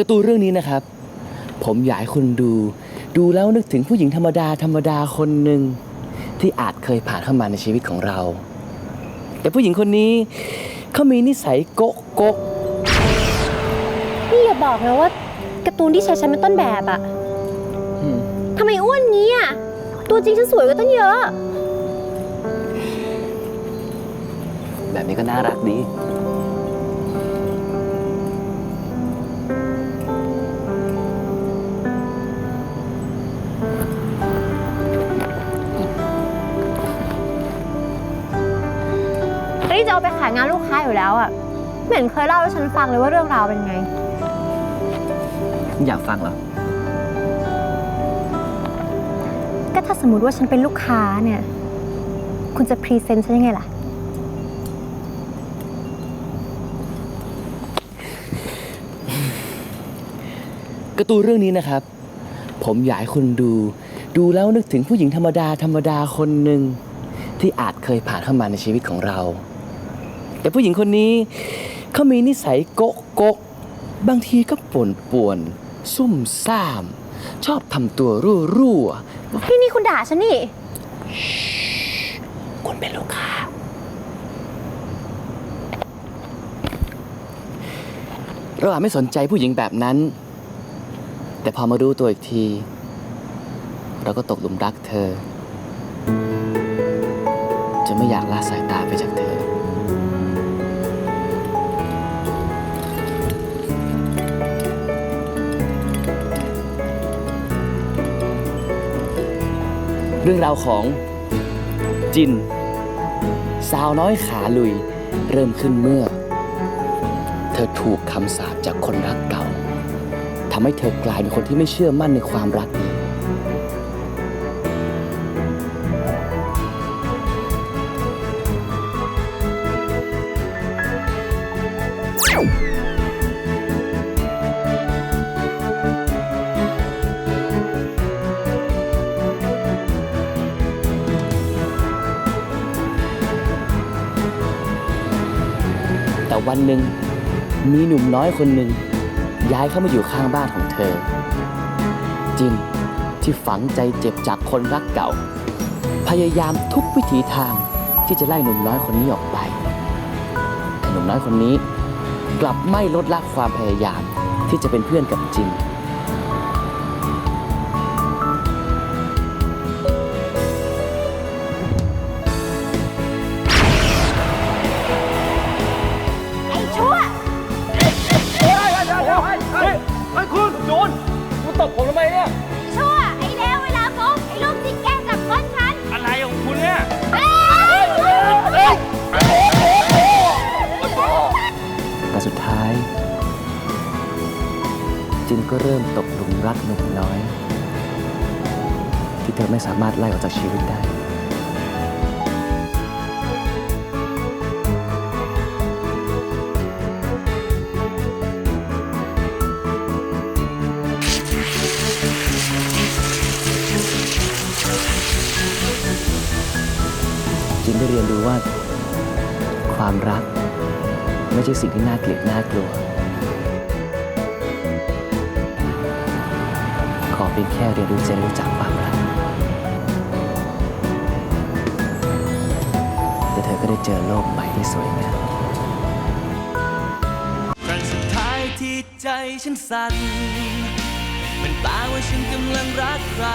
การ์ตูนเรื่องนี้นะครับ ผมอยากให้คุณดู ดูแล้วนึกถึงผู้หญิงธรรมดาธรรมดาคนหนึ่งที่อาจเคยผ่านเข้ามาในชีวิตของเรา แต่ผู้หญิงคนนี้เขามีนิสัยโกะโกะนี่อย่าบอกนะว่าการ์ตูนที่ใช้ฉันเป็นต้นแบบอะอืมทำไมอ้วนงี้อะตัวจริงฉันสวยกว่าตั้งเยอะ แบบนี้ก็น่ารักดีาไปขายงานลูกค้าอยู่แล้วอะไม่เห็นเคยเล่าให้ฉันฟังเลยว่าเรื่องราวเป็นไง อยากฟังเหรอ ก็ถ้าสมมติว่าฉันเป็นลูกค้าเนี่ย คุณจะพรีเซนต์ฉันยังไงล่ะ การ์ตูนเรื่องนี้นะครับ ผมอยากให้คุณดู ดูแล้วนึกถึงผู้หญิงธรรมดาธรรมดาคนหนึ่งที่อาจเคยผ่านเข้ามาในชีวิตของเรา แต่ผู้หญิงคนนี้เขามีนิสัยโกะโกะบางทีก็ป่วนป่วนๆซุ่มซ่าม ชอบทำตัวรั่วรั่วพี่นี่คุณด่าฉันนี่ๆคุณเป็นลูกค้า เราอาจไม่สนใจผู้หญิงแบบนั้น แต่พอมารู้ตัวอีกที เราก็ตกหลุมรักเธอ จะไม่อยากละสายตาไปจากเธอ เรื่องราวของจิน สาวน้อยขาลุยเริ่มขึ้นเมื่อ เธอถูกคำสาปจากคนรักเก่าทำให้เธอกลายเป็นคนที่ไม่เชื่อมั่นในความรักอีก วันหนึ่งมีหนุ่มน้อยคนหนึ่งย้ายเข้ามาอยู่ข้างบ้านของเธอ จินที่ฝังใจเจ็บจากคนรักเก่า พยายามทุกวิถีทางที่จะไล่หนุ่มน้อยคนนี้ออกไปแต่หนุ่มน้อยคนนี้กลับไม่ลดละความพยายามที่จะเป็นเพื่อนกับจิน ตบผมทำไมเนี่ย ชั่ว ไอ้เลวเวลาโป๊กไอ้ลูกที่แกล้งจับก้นฉันอะไรของคุณเนี่ย เอ้ยแต่สุดท้าย จินก็เริ่มตกหลุมรักหนุ่มน้อย ที่เธอไม่สามารถไล่ออกจากชีวิตได้ ได้เรียนรู้ว่า ความรัก ไม่ใช่สิ่งที่น่าเกลียดน่ากลัว ขอเพียงแค่เรียนรู้จะรู้จักความรัก แต่เธอก็ได้เจอโลกใหม่ที่สวยงามครั้งสุดท้ายที่ใจฉันสั่นมันตาว่าฉันกำลังรักใคร